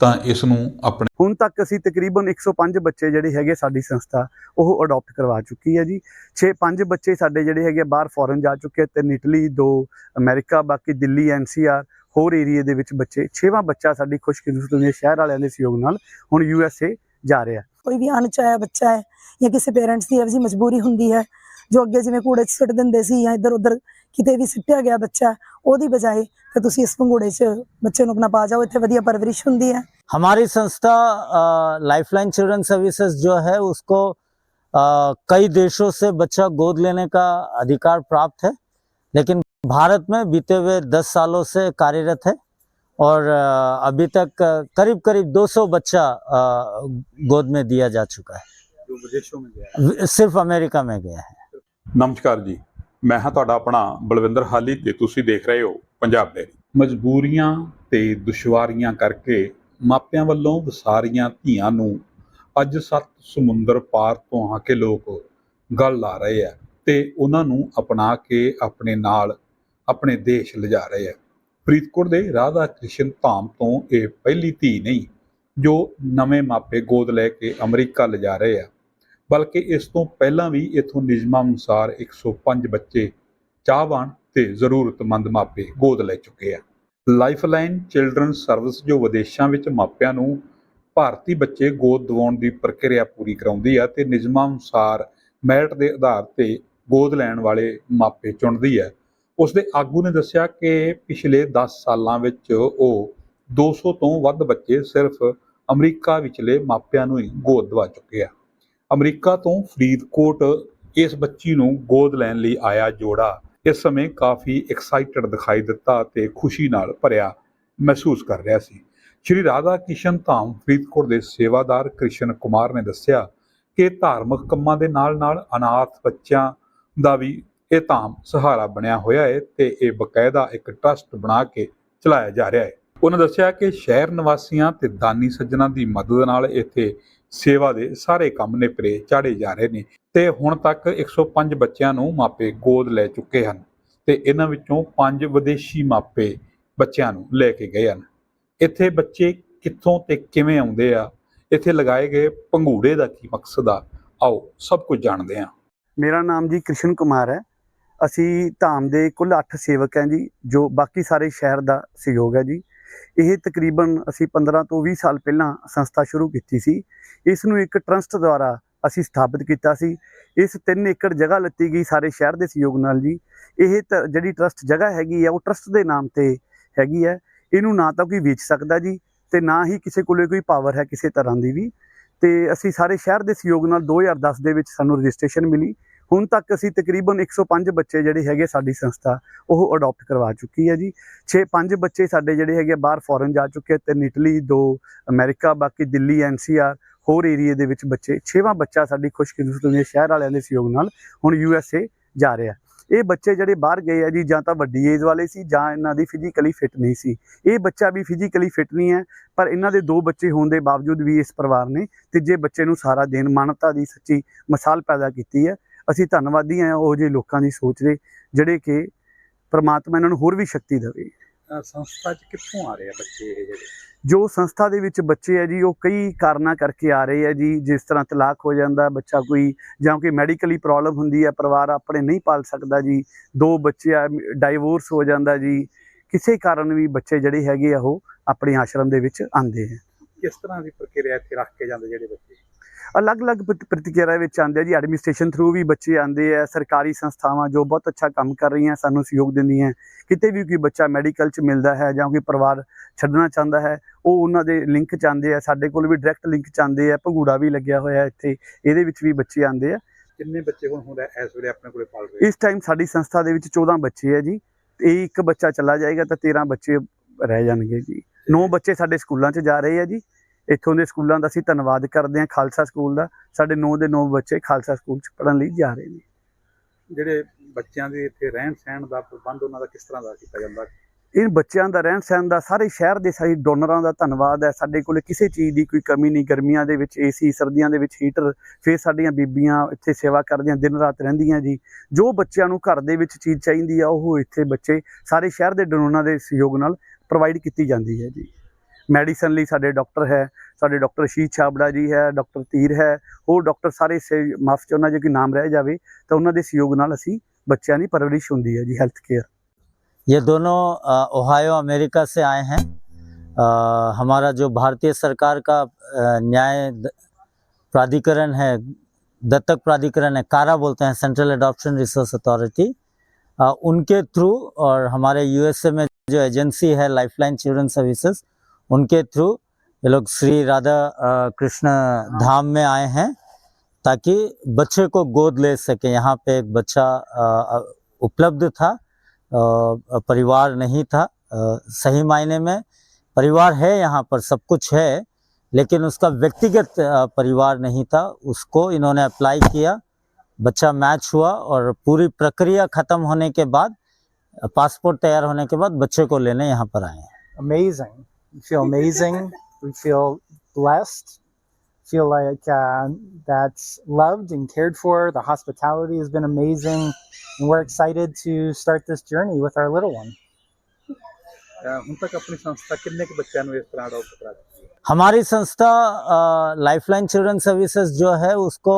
ਤਾਂ ਇਸ ਨੂੰ ਆਪਣੇ ਹੁਣ ਤੱਕ ਅਸੀਂ ਤਕਰੀਬਨ 105 ਬੱਚੇ ਜਿਹੜੇ ਹੈਗੇ ਸਾਡੀ ਸੰਸਥਾ ਉਹ ਅਡਾਪਟ ਕਰਵਾ ਚੁੱਕੀ ਹੈ ਜੀ। 6 5 ਬੱਚੇ ਸਾਡੇ ਜਿਹੜੇ ਹੈਗੇ ਬਾਹਰ ਫੋਰਨ ਜਾ ਚੁੱਕੇ ਤਿੰਨ ਇਟਲੀ ਦੋ ਅਮਰੀਕਾ ਬਾਕੀ ਦਿੱਲੀ ਐਨਸੀਆਰ ਹੋਰ ਏਰੀਏ ਦੇ ਵਿੱਚ ਬੱਚੇ 6ਵਾਂ ਬੱਚਾ ਸਾਡੀ ਖੁਸ਼ਕਿਸਮਤ ਦੇ ਸ਼ਹਿਰ ਵਾਲਿਆਂ ਦੇ ਸਹਿਯੋਗ ਨਾਲ ਹੁਣ ਯੂ ਐਸ ਏ ਜਾ ਰਿਹਾ। ਕੋਈ ਵੀ ਅਣਚਾਹਿਆ ਬੱਚਾ ਹੈ ਜਾਂ ਕਿਸੇ ਪੇਰੈਂਟਸ ਦੀ ਇਹੋ ਮਜਬੂਰੀ ਹੁੰਦੀ ਹੈ ਜੋ ਅੱਗੇ ਜਿਵੇਂ ਕੂੜੇ 'ਚ ਸੁੱਟ ਦਿੰਦੇ ਸੀ ਜਾਂ ਇੱਧਰ ਉੱਧਰ ਕਿਤੇ ਵੀ ਸਿੱਟਿਆ ਗਿਆ ਬੱਚਾ ਉਹਦੀ ਬਜਾਏ ਤੇ ਤੁਸੀਂ ਇਸ ਪੰਘੂੜੇ 'ਚ ਬੱਚੇ ਨੂੰ ਆਪਣਾ ਪਾ ਜਾਓ ਇੱਥੇ ਵਧੀਆ ਪਰਵਰਿਸ਼ ਹੁੰਦੀ ਹੈ हमारी संस्था लाइफलाइन चिल्ड्रन सर्विसेज जो है उसको अ, कई देशों से बच्चा गोद लेने का अधिकार प्राप्त है लेकिन भारत में बीते हुए 10 सालों से कार्यरत है और अ, अभी तक करीब करीब 200 बच्चा अ, गोद में दिया जा चुका है ਜੋ ਵਿਦੇਸ਼ੋਂ में गया व- सिर्फ अमेरिका में गया है ਨਮਸਕਾਰ ਜੀ ਮੈਂ ਹਾਂ ਤੁਹਾਡਾ ਆਪਣਾ ਬਲਵਿੰਦਰ ਹਾਲੀ ਤੇ ਤੁਸੀਂ ਦੇਖ ਰਹੇ ਹੋ ਪੰਜਾਬ ਦੇ ਮਜਬੂਰੀਆਂ ਤੇ ਦੁਸ਼ਵਾਰੀਆਂ ਕਰਕੇ ਮਾਪਿਆਂ ਵੱਲੋਂ ਵਸਾਰੀਆਂ ਧੀਆਂ ਨੂੰ ਅੱਜ ਸੱਤ ਸਮੁੰਦਰ ਪਾਰ ਤੋਂ ਆ ਕੇ ਲੋਕ ਗੱਲ ਲਾ ਰਹੇ ਆ ਤੇ ਉਹਨਾਂ ਨੂੰ ਅਪਣਾ ਕੇ ਆਪਣੇ ਨਾਲ ਆਪਣੇ ਦੇਸ਼ ਲਿਜਾ ਰਹੇ ਆ। ਫਰੀਦਕੋਟ ਦੇ ਰਾਧਾ ਕ੍ਰਿਸ਼ਨ ਧਾਮ ਤੋਂ ਇਹ ਪਹਿਲੀ ਧੀ ਨਹੀਂ, ਜੋ ਨਵੇਂ ਮਾਪੇ ਗੋਦ ਲੈ ਕੇ ਅਮਰੀਕਾ ਲਿਜਾ ਰਹੇ ਆ। ਬਲਕਿ ਇਸ ਤੋਂ ਪਹਿਲਾਂ ਵੀ ਇਥੋਂ ਨਿਯਮਾਂ ਅਨੁਸਾਰ 105 ਬੱਚੇ ਚਾਹਵਾਨ ਤੇ ਜ਼ਰੂਰਤਮੰਦ ਮਾਪੇ ਗੋਦ ਲੈ ਚੁੱਕੇ ਆ। ਲਾਈਫਲਾਈਨ ਚਿਲਡਰਨ ਸਰਵਿਸ ਜੋ ਵਿਦੇਸ਼ਾਂ ਵਿੱਚ ਮਾਪਿਆਂ ਨੂੰ ਭਾਰਤੀ ਬੱਚੇ ਗੋਦ ਦਿਵਾਉਣ ਦੀ ਪ੍ਰਕਿਰਿਆ ਪੂਰੀ ਕਰਾਉਂਦੀ ਆ ਤੇ ਨਿਯਮਾਂ ਅਨੁਸਾਰ ਮੈਰਿਟ ਦੇ ਆਧਾਰ ਤੇ ਗੋਦ ਲੈਣ ਵਾਲੇ ਮਾਪੇ ਚੁਣਦੀ ਹੈ ਉਸ ਦੇ ਆਗੂ ਨੇ ਦੱਸਿਆ ਕਿ ਪਿਛਲੇ 10 ਸਾਲਾਂ ਵਿੱਚ ਉਹ 200 ਤੋਂ ਵੱਧ ਬੱਚੇ ਸਿਰਫ ਅਮਰੀਕਾ ਵਿਚਲੇ ਮਾਪਿਆਂ ਨੂੰ ਹੀ ਗੋਦ ਦਵਾ ਚੁੱਕੇ ਆ। ਅਮਰੀਕਾ ਤੋਂ ਫਰੀਦਕੋਟ ਇਸ ਬੱਚੀ ਨੂੰ ਗੋਦ ਲੈਣ ਲਈ ਆਇਆ ਜੋੜਾ। ਇਸ ਸਮੇਂ ਕਾਫੀ ਐਕਸਾਈਟਡ ਦਿਖਾਈ ਦਿੱਤਾ ਤੇ ਖੁਸ਼ੀ ਨਾਲ ਭਰਿਆ ਮਹਿਸੂਸ ਕਰ ਰਿਹਾ ਸੀ। ਸ਼੍ਰੀ ਰਾਧਾ ਕਿਸ਼ਨ ਧਾਮ ਫਰੀਦਕੋਟ ਦੇ ਸੇਵਾਦਾਰ ਕ੍ਰਿਸ਼ਨ ਕੁਮਾਰ ਨੇ ਦੱਸਿਆ ਕਿ ਧਾਰਮਿਕ ਕੰਮਾਂ ਦੇ ਨਾਲ-ਨਾਲ ਅਨਾਥ ਬੱਚਿਆਂ ਦਾ ਵੀ ਇਹ ਧਾਮ ਸਹਾਰਾ ਬਣਿਆ ਹੋਇਆ ਹੈ ਤੇ ਇਹ ਬਕਾਇਦਾ ਇੱਕ ਟਰਸਟ ਬਣਾ ਕੇ ਚਲਾਇਆ ਜਾ ਰਿਹਾ ਹੈ। ਉਹਨਾਂ ਦੱਸਿਆ ਕਿ ਸ਼ਹਿਰ ਨਿਵਾਸੀਆਂ ਤੇ ਦਾਨੀ ਸੱਜਣਾ ਦੀ ਮਦਦ ਨਾਲ ਇੱਥੇ ਸੇਵਾ ਦੇ ਸਾਰੇ ਕੰਮ ਨਿਪਰੇ ਚਾੜੇ ਜਾ ਰਹੇ ਨੇ ਤੇ ਹੁਣ ਤੱਕ 105 ਬੱਚਿਆਂ ਨੂੰ ਮਾਪੇ ਗੋਦ ਲੈ ਚੁੱਕੇ ਹਨ ਤੇ ਇਹਨਾਂ ਵਿੱਚੋਂ 5 ਵਿਦੇਸ਼ੀ ਮਾਪੇ ਬੱਚਿਆਂ ਨੂੰ ਲੈ ਕੇ ਗਏ ਹਨ। ਇੱਥੇ ਬੱਚੇ ਕਿੱਥੋਂ ਤੇ ਕਿਵੇਂ ਆਉਂਦੇ ਆ? ਇੱਥੇ ਲਗਾਏ ਗਏ ਪੰਘੂੜੇ ਦਾ ਕੀ ਮਕਸਦ ਆ? ਆਓ ਸਭ ਕੁਝ ਜਾਣਦੇ ਹਾਂ। ਮੇਰਾ ਨਾਮ ਜੀ ਕ੍ਰਿਸ਼ਨ ਕੁਮਾਰ ਹੈ। ਅਸੀਂ ਧਾਮ ਦੇ ਕੁੱਲ 8 ਸੇਵਕ ਹਾਂ ਜੀ, ਜੋ ਬਾਕੀ ਸਾਰੇ ਸ਼ਹਿਰ ਦਾ ਸਹਿਯੋਗ ਹੈ ਜੀ। ਇਹ ਤਕਰੀਬਨ ਅਸੀਂ 15 ਤੋਂ 20 ਸਾਲ ਪਹਿਲਾਂ ਸੰਸਥਾ ਸ਼ੁਰੂ ਕੀਤੀ ਸੀ। ਇਸ ਨੂੰ ਇੱਕ ਟਰਸਟ ਦੁਆਰਾ ਅਸੀਂ ਸਥਾਪਿਤ ਕੀਤਾ ਸੀ। ਇਸ 3 ਏਕੜ ਜਗ੍ਹਾ ਲੱਤੀ ਗਈ ਸਾਰੇ ਸ਼ਹਿਰ ਦੇ ਸਹਿਯੋਗ ਨਾਲ ਜੀ। ਇਹ ਤ- ਜਿਹੜੀ ਟਰਸਟ ਜਗ੍ਹਾ ਹੈਗੀ ਆ, ਉਹ ਟਰਸਟ ਦੇ ਨਾਮ ਤੇ ਹੈਗੀ ਹੈ ਇਹਨੂੰ ਨਾ ਤਾਂ ਕੋਈ ਵੇਚ ਸਕਦਾ ਜੀ ਤੇ ਨਾ ਹੀ ਕਿਸੇ ਕੋਲੇ ਕੋਈ ਪਾਵਰ ਹੈ ਕਿਸੇ ਤਰ੍ਹਾਂ ਦੀ ਵੀ। ਤੇ ਅਸੀਂ ਸਾਰੇ ਸ਼ਹਿਰ ਦੇ ਸਹਿਯੋਗ ਨਾਲ 2010 ਦੇ ਵਿੱਚ ਸਾਨੂੰ ਰਜਿਸਟ੍ਰੇਸ਼ਨ ਮਿਲੀ। ਹੁਣ ਤੱਕ ਅਸੀਂ ਤਕਰੀਬਨ 105 ਬੱਚੇ ਜਿਹੜੇ ਹੈਗੇ ਸਾਡੀ ਸੰਸਥਾ, ਉਹ ਅਡਾਪਟ ਕਰਵਾ ਚੁੱਕੀ ਹੈ ਜੀ। 6 5 ਬੱਚੇ ਸਾਡੇ ਜਿਹੜੇ ਹੈਗੇ ਬਾਹਰ ਫੋਰਨ ਜਾ ਚੁੱਕੇ ਤਿੰਨ ਇਟਲੀ, ਦੋ ਅਮਰੀਕਾ, ਬਾਕੀ ਦਿੱਲੀ ਐਨਸੀਆਰ ਹੋਰ ਏਰੀਏ ਦੇ ਵਿੱਚ ਬੱਚੇ। 6ਵਾਂ ਬੱਚਾ ਸਾਡੀ ਖੁਸ਼ਕਿਸਮਤ ਦੇ ਸ਼ਹਿਰ ਵਾਲਿਆਂ ਦੇ ਸਹਿਯੋਗ ਨਾਲ ਹੁਣ ਯੂ ਐਸ ਏ ਜਾ ਰਿਹਾ। ਇਹ ਬੱਚੇ ਜਿਹੜੇ ਬਾਹਰ ਗਏ ਆ ਜੀ, ਜਾਂ ਤਾਂ ਵੱਡੀ ਏਜ ਵਾਲੇ ਸੀ, ਜਾਂ ਇਹਨਾਂ ਦੀ ਫਿਜ਼ੀਕਲੀ ਫਿਟ ਨਹੀਂ ਸੀ। ਇਹ ਬੱਚਾ ਵੀ ਫਿਜ਼ੀਕਲੀ ਫਿਟ ਨਹੀਂ ਹੈ, ਪਰ ਇਹਨਾਂ ਦੇ ਦੋ ਬੱਚੇ ਹੋਣ ਦੇ ਬਾਵਜੂਦ ਵੀ ਇਸ ਪਰਿਵਾਰ ਨੇ ਤੀਜੇ ਬੱਚੇ ਨੂੰ ਸਾਰਾ ਦਿਨ ਮਾਨਵਤਾ ਦੀ ਸੱਚੀ ਮਿਸਾਲ ਪੈਦਾ ਕੀਤੀ ਹੈ। ਅਸੀਂ ਧੰਨਵਾਦੀ ਹਾਂ ਉਹ ਜਿਹੇ ਲੋਕਾਂ ਦੀ ਸੋਚ ਦੇ ਜਿਹੜੇ ਕਿ ਪ੍ਰਮਾਤਮਾ ਇਹਨਾਂ ਨੂੰ ਹੋਰ ਵੀ ਸ਼ਕਤੀ ਦੇਵੇ। ਸੰਸਥਾ 'ਚ ਕਿੱਥੋਂ ਆ ਰਹੇ ਆ ਬੱਚੇ ਇਹ ਜਿਹੜੇ? ਜੋ ਸੰਸਥਾ ਦੇ ਵਿੱਚ ਬੱਚੇ ਹੈ ਜੀ ਉਹ ਕਈ ਕਾਰਨਾਂ ਕਰਕੇ ਆ ਰਹੇ ਆ ਜੀ ਜਿਸ ਤਰ੍ਹਾਂ ਤਲਾਕ ਹੋ ਜਾਂਦਾ ਬੱਚਾ ਕੋਈ ਜਾਂ ਕੋਈ ਮੈਡੀਕਲੀ ਪ੍ਰੋਬਲਮ ਹੁੰਦੀ ਹੈ ਪਰਿਵਾਰ ਆਪਣੇ ਨਹੀਂ ਪਾਲ ਸਕਦਾ ਜੀ ਦੋ ਬੱਚੇ ਆ ਡਾਈਵੋਰਸ ਹੋ ਜਾਂਦਾ ਜੀ ਕਿਸੇ ਕਾਰਨ ਵੀ ਬੱਚੇ ਜਿਹੜੇ ਹੈਗੇ ਆ ਉਹ ਆਪਣੇ ਆਸ਼ਰਮ ਦੇ ਵਿੱਚ ਆਉਂਦੇ ਆ। ਕਿਸ ਤਰ੍ਹਾਂ ਦੀ ਪ੍ਰਕਿਰਿਆ ਇੱਥੇ ਰੱਖ ਕੇ ਜਾਂਦੇ ਜਿਹੜੇ ਬੱਚੇ? ਅਲੱਗ-ਅਲੱਗ ਪ੍ਰਤ- ਪ੍ਰਤੀਕਿਰਿਆ ਵਿੱਚ ਆਉਂਦੇ ਆ ਜੀ ਐਡਮਿਨਿਸਟ੍ਰੇਸ਼ਨ ਥਰੂ ਵੀ ਬੱਚੇ ਆਉਂਦੇ ਆ ਸਰਕਾਰੀ ਸੰਸਥਾਵਾਂ ਜੋ ਬਹੁਤ ਅੱਛਾ ਕੰਮ ਕਰ ਰਹੀਆਂ ਸਾਨੂੰ ਸਹਿਯੋਗ ਦਿੰਦੀਆਂ ਕਿਤੇ ਵੀ ਕੋਈ ਬੱਚਾ ਮੈਡੀਕਲ 'ਚ ਮਿਲਦਾ ਹੈ ਜਾਂ ਕੋਈ ਪਰਿਵਾਰ ਛੱਡਣਾ ਚਾਹੁੰਦਾ ਹੈ ਉਹ ਉਹਨਾਂ ਦੇ ਲਿੰਕ 'ਚ ਆਉਂਦੇ ਆ ਸਾਡੇ ਕੋਲ ਵੀ ਡਾਇਰੈਕਟ ਲਿੰਕ 'ਚ ਆਉਂਦੇ ਆ ਭੰਗੂੜਾ ਵੀ ਲੱਗਿਆ ਹੋਇਆ ਇੱਥੇ ਇਹਦੇ ਵਿੱਚ ਵੀ ਬੱਚੇ ਆਉਂਦੇ ਆ। ਕਿੰਨੇ ਬੱਚੇ ਹੁਣ ਹੁੰਦਾ ਇਸ ਵੇਲੇ ਆਪਣੇ ਕੋਲੇ ਪਾਲ ਰਹੇ? ਇਸ ਟਾਈਮ ਸਾਡੀ ਸੰਸਥਾ ਦੇ ਵਿੱਚ 14 ਬੱਚੇ ਆ ਜੀ ਤੇ ਇੱਕ ਬੱਚਾ ਚਲਾ ਜਾਏਗਾ ਤਾਂ 13 ਬੱਚੇ ਰਹਿ ਜਾਣਗੇ ਜੀ। 9 ਬੱਚੇ ਸਾਡੇ ਸਕੂਲਾਂ 'ਚ ਜਾ ਰਹੇ ਆ ਜੀ ਇੱਥੋਂ ਦੇ ਸਕੂਲਾਂ ਦਾ ਅਸੀਂ ਧੰਨਵਾਦ ਕਰਦੇ ਹਾਂ ਖਾਲਸਾ ਸਕੂਲ ਦਾ। ਸਾਡੇ 9 ਦੇ 9 ਬੱਚੇ ਖਾਲਸਾ ਸਕੂਲ 'ਚ ਪੜ੍ਹਨ ਲਈ ਜਾ ਰਹੇ ਨੇ। ਜਿਹੜੇ ਬੱਚਿਆਂ ਦੇ ਇੱਥੇ ਰਹਿਣ ਸਹਿਣ ਦਾ ਪ੍ਰਬੰਧ ਉਹਨਾਂ ਦਾ ਕਿਸ ਤਰ੍ਹਾਂ ਦਾ ਕੀਤਾ ਜਾਂਦਾ? ਇਹ ਬੱਚਿਆਂ ਦਾ ਰਹਿਣ ਸਹਿਣ ਦਾ ਸਾਰੇ ਸ਼ਹਿਰ ਦੇ ਸਾਰੇ ਡੋਨਰਾਂ ਦਾ ਧੰਨਵਾਦ ਹੈ। ਸਾਡੇ ਕੋਲ ਕਿਸੇ ਚੀਜ਼ ਦੀ ਕੋਈ ਕਮੀ ਨਹੀਂ। ਗਰਮੀਆਂ ਦੇ ਵਿੱਚ ਏਸੀ ਸਰਦੀਆਂ ਦੇ ਵਿੱਚ ਹੀਟਰ ਫਿਰ ਸਾਡੀਆਂ ਬੀਬੀਆਂ ਇੱਥੇ ਸੇਵਾ ਕਰਦੀਆਂ ਦਿਨ ਰਾਤ ਰਹਿੰਦੀਆਂ ਜੀ। ਜੋ ਬੱਚਿਆਂ ਨੂੰ ਘਰ ਦੇ ਵਿੱਚ ਚੀਜ਼ ਚਾਹੀਦੀ ਆ ਉਹ ਇੱਥੇ ਬੱਚੇ ਸਾਰੇ ਸ਼ਹਿਰ ਦੇ ਡੋਨਰਾਂ ਦੇ ਸਹਿਯੋਗ ਨਾਲ ਪ੍ਰੋਵਾਈਡ ਕੀਤੀ ਜਾਂਦੀ ਹੈ ਜੀ। ਮੈਡੀਸਨ ਲਈ ਸਾਡੇ ਡਾਕਟਰ ਹੈ ਸਾਡੇ ਡਾਕਟਰ ਸ਼ੀਤ ਛਾਬੜਾ ਜੀ ਹੈ ਡਾਕਟਰ ਤੀਰ ਹੈ ਹੋਰ ਡਾਕਟਰ ਸਾਰੇ ਮਾਫ ਚਾਹੁੰਦਾ ਜੇ ਕੋਈ ਨਾਮ ਰਹਿ ਜਾਵੇ ਤਾਂ ਉਹਨਾਂ ਦੇ ਸਹਿਯੋਗ ਨਾਲ ਅਸੀਂ ਬੱਚਿਆਂ ਦੀ ਪਰਵਰਿਸ਼ ਹੁੰਦੀ ਹੈ ਜੀ ਹੈਲਥ ਕੇਅਰ ये दोनों अ, ओहायो अमेरिका से आए हैं अ, हमारा जो भारतीय सरकार का अ, न्याय द- प्राधिकरण है दत्तक प्राधिकरण है कारा बोलते हैं सेंट्रल एडॉप्शन रिसोर्स अथॉरिटी उनके थ्रू और हमारे यूएसए में जो एजेंसी है लाइफलाइन चिल्ड्रन सर्विसेज उनके थ्रू ये लोग श्री राधा कृष्ण धाम में आए हैं ताकि बच्चे को गोद ले सके। यहाँ पे एक बच्चा उपलब्ध था परिवार नहीं था सही मायने में परिवार है यहाँ पर, सब कुछ है, लेकिन उसका व्यक्तिगत परिवार नहीं था। उसको इन्होंने अप्लाई किया, बच्चा मैच हुआ और पूरी प्रक्रिया खत्म होने के बाद पासपोर्ट तैयार होने के बाद बच्चे को लेने यहाँ पर आए हैं। Amazing. We feel amazing. we feel blessed. Feel like uh, that's loved and cared for. The hospitality has been amazing, and we're excited to start this journey with our little one. हमारी संस्था lifeline children services जो है उसको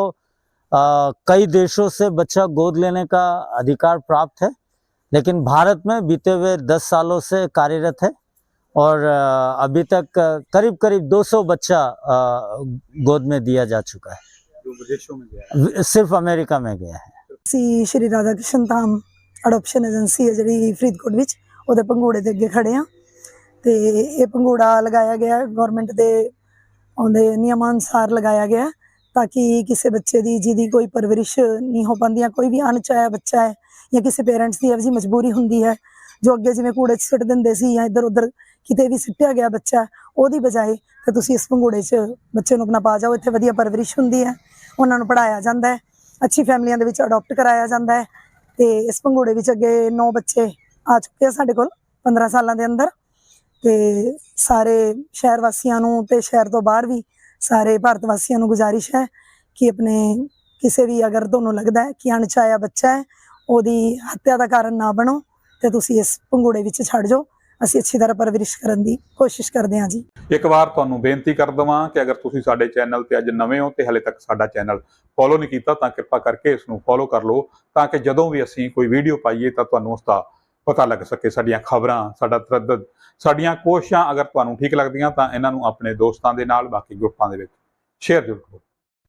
आ, कई देशों से बच्चा गोद लेने का अधिकार प्राप्त है लेकिन भारत में बीते हुए दस सालों से कार्यरत है और अ, अभी तक करीब करीब 200 बच्चा अ, गोद में दिया जा चुका है ਜੋ ਵਿਦੇਸ਼ੋਂ में ਗਿਆ ਹੈ सिर्फ अमेरिका में गया है ਅਸੀਂ ਸ਼੍ਰੀ ਰਾਧਾ ਕ੍ਰਿਸ਼ਨ ਧਾਮ ਅਡਾਪਸ਼ਨ ਏਜੰਸੀ ਹੈ ਜਿਹੜੀ ਫਰੀਦਕੋਟ ਵਿੱਚ ਉਹਦੇ ਪੰਘੂੜੇ ਦੇ ਅੱਗੇ ਖੜੇ ਆ ਤੇ ਇਹ ਪੰਘੂੜਾ ਲਗਾਇਆ ਗਿਆ ਗਵਰਨਮੈਂਟ ਦੇ ਆਉਂਦੇ ਨਿਯਮਾਂ ਅਨੁਸਾਰ ਲਗਾਇਆ ਗਿਆ ਹੈ ਤਾਂ ਕਿ ਕਿਸੇ ਬੱਚੇ ਦੀ ਜਿਹਦੀ ਕੋਈ ਪਰਵਰਿਸ਼ ਨਹੀਂ ਹੋ ਪਾਉਂਦੀ ਜਾਂ ਕੋਈ ਵੀ ਅਣਚਾਹਿਆ ਬੱਚਾ ਹੈ ਜਾਂ ਕਿਸੇ ਪੇਰੈਂਟਸ ਦੀ ਇਹੋ ਜਿਹੀ ਮਜਬੂਰੀ ਹੁੰਦੀ ਹੈ ਜੋ ਅੱਗੇ ਜਿਵੇਂ ਕੂੜੇ 'ਚ ਸੁੱਟ ਦਿੰਦੇ ਸੀ ਜਾਂ ਇੱਧਰ ਉੱਧਰ ਕਿਤੇ ਵੀ ਸਿੱਟਿਆ ਗਿਆ ਬੱਚਾ, ਉਹਦੀ ਬਜਾਏ ਤੇ ਤੁਸੀਂ ਇਸ ਪੰਘੂੜੇ 'ਚ ਬੱਚੇ ਨੂੰ ਆਪਣਾ ਪਾ ਜਾਓ। ਇੱਥੇ ਵਧੀਆ ਪਰਵਰਿਸ਼ ਹੁੰਦੀ ਹੈ, ਉਹਨਾਂ ਨੂੰ ਪੜਾਇਆ ਜਾਂਦਾ ਹੈ, ਅੱਛੀ ਫੈਮਲੀਆਂ ਦੇ ਵਿੱਚ ਅਡਾਪਟ ਕਰਾਇਆ ਜਾਂਦਾ ਹੈ ਤੇ ਇਸ ਪੰਘੂੜੇ ਵਿੱਚ ਅੱਗੇ 9 ਬੱਚੇ ਆ ਚੁੱਕੇ ਆ ਸਾਡੇ ਕੋਲ 15 ਸਾਲਾਂ ਦੇ ਅੰਦਰ ਤੇ ਸਾਰੇ ਸ਼ਹਿਰ ਵਾਸੀਆਂ ਨੂੰ ਤੇ ਸ਼ਹਿਰ ਤੋਂ ਬਾਹਰ ਵੀ ਸਾਰੇ ਭਾਰਤ ਵਾਸੀਆਂ ਨੂੰ ਗੁਜ਼ਾਰਿਸ਼ ਹੈ ਕਿ ਆਪਣੇ ਕਿਸੇ ਵੀ ਅਗਰ ਤੁਹਾਨੂੰ ਲੱਗਦਾ ਹੈ ਕਿ ਅਣਚਾਹਿਆ ਬੱਚਾ ਹੈ, ਉਹਦੀ ਹੱਤਿਆ ਦਾ ਕਾਰਨ ਨਾ ਬਣੋ। ਤੇ ਤੁਸੀਂ ਇਸ ਪੰਘੂੜੇ ਵਿੱਚ ਛੱਡ ਜਾਓ। ਅਸੀਂ ਅੱਛੀ ਤਰ੍ਹਾਂ ਪਰਵਰਿਸ਼ ਕਰਨ ਦੀ ਕੋਸ਼ਿਸ਼ ਕਰਦੇ ਹਾਂ ਜੀ। ਇੱਕ ਵਾਰ ਤੁਹਾਨੂੰ ਬੇਨਤੀ ਕਰ ਦਵਾਂ ਕਿ ਅਗਰ ਤੁਸੀਂ ਸਾਡੇ ਚੈਨਲ ਤੇ ਅੱਜ ਨਵੇਂ ਹੋ ਤੇ ਹਲੇ ਤੱਕ ਸਾਡਾ ਚੈਨਲ ਫੋਲੋ ਨਹੀਂ ਕੀਤਾ ਤਾਂ ਕਿਰਪਾ ਕਰਕੇ ਇਸ ਨੂੰ ਫੋਲੋ ਕਰ ਲਓ ਤਾਂ ਕਿ ਜਦੋਂ ਵੀ ਅਸੀਂ ਕੋਈ ਵੀਡੀਓ ਪਾਈਏ ਤਾਂ ਤੁਹਾਨੂੰ ਉਸ ਦਾ ਪਤਾ ਲੱਗ ਸਕੇ ਸਾਡੀਆਂ ਖਬਰਾਂ, ਸਾਡਾ ਤਰੱਦਦ ਸਾਡੀਆਂ ਕੋਸ਼ਿਸ਼ਾਂ ਅਗਰ ਤੁਹਾਨੂੰ ਠੀਕ ਲੱਗਦੀਆਂ ਤਾਂ ਇਹਨਾਂ ਨੂੰ ਆਪਣੇ ਦੋਸਤਾਂ ਦੇ ਨਾਲ, ਬਾਕੀ ਗਰੁੱਪਾਂ ਦੇ ਵਿੱਚ ਸ਼ੇਅਰ ਜ਼ਰੂਰ ਕਰੋ।